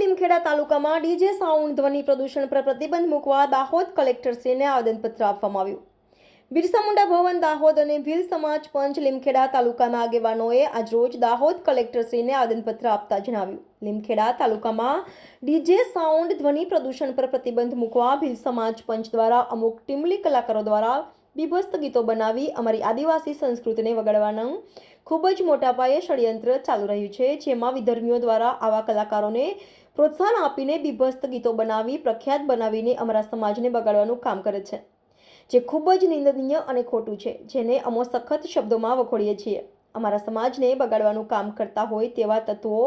લીમખેડા તાલુકામાં DJ sound ધ્વનિ પ્રદૂષણ પર પ્રતિબંધ મૂકવા દાહોદ કલેક્ટરશ્રીને આવેદનપત્ર આપવામાં આવ્યું. બિરસા મુંડા ભવન, દાહોદ અને ભીલ સમાજ પંચ લીમખેડા તાલુકાના આગેવાનોએ આજરોજ દાહોદ કલેક્ટરશ્રીને આવેદનપત્ર આપતા જણાવ્યું. લીમખેડા તાલુકામાં ડીજે સાઉન્ડ ધ્વનિ પ્રદૂષણ પર પ્રતિબંધ મૂકવા ભીલ સમાજ પંચ દ્વારા અમુક ટીમલી કલાકારો દ્વારા બીભત્સ ગીતો બનાવી અમારી આદિવાસી સંસ્કૃતિને વગાડવાનું ખૂબ જ મોટા પાયે ષડયંત્ર ચાલુ રહ્યું છે, જેમાં વિધર્મીઓ દ્વારા આવા કલાકારોને પ્રોત્સાહન આપીને બીભત્સ ગીતો બનાવી, પ્રખ્યાત બનાવીને અમારા સમાજને બગાડવાનું કામ કરે છે, જે ખૂબ જ નિંદનીય અને ખોટું છે, જેને અમો સખત શબ્દોમાં વખોડીએ છીએ. અમારા સમાજને બગાડવાનું કામ કરતા હોય તેવા તત્વો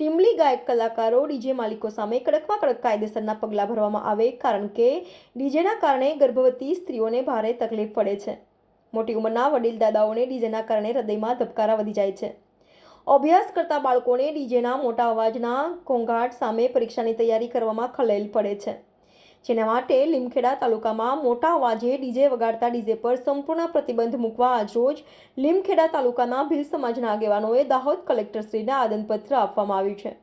ટીમલી ગાયક કલાકારો ડીજે માલિકો સામે કડકમાં કડક કાયદેસરના પગલાં ભરવામાં આવે કારણ કે ડીજેના કારણે ગર્ભવતી સ્ત્રીઓને ભારે તકલીફ પડે છે. મોટી ઉંમરના વડીલ દાદાઓને ડીજેના કારણે હૃદયમાં ધબકારા વધી જાય છે. અભ્યાસ કરતા બાળકોને ડીજેના મોટા અવાજના ઘોંઘાટ સામે પરીક્ષાની તૈયારી કરવામાં ખલેલ પડે છે. જેના માટે લીમખેડા તાલુકામાં મોટા અવાજે ડીજે વગાડતા ડીજે પર સંપૂર્ણ પ્રતિબંધ મૂકવા આજરોજ લીમખેડા તાલુકાના ભીલ સમાજના આગેવાનોએ દાહોદ કલેક્ટરશ્રીને આદનપત્ર આપવામાં આવ્યું છે.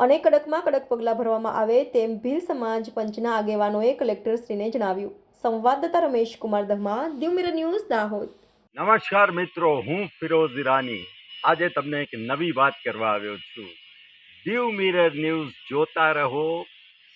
અને કડકમાં કડક પગલાં ભરવામાં આવે તેમ ભીલ સમાજ પંચના આગેવાનોએ કલેક્ટરશ્રીને જણાવ્યું. સંવાદદાતા રમેશ કુમાર દહમા દિવમીર ન્યૂઝ, દાહોદ. નમસ્કાર મિત્રો, હું ફિરોઝ ઈરાની. આજે તમને એક નવી વાત કરવા આવ્યો છું. દીવ મિરર ન્યૂઝ જોતા રહો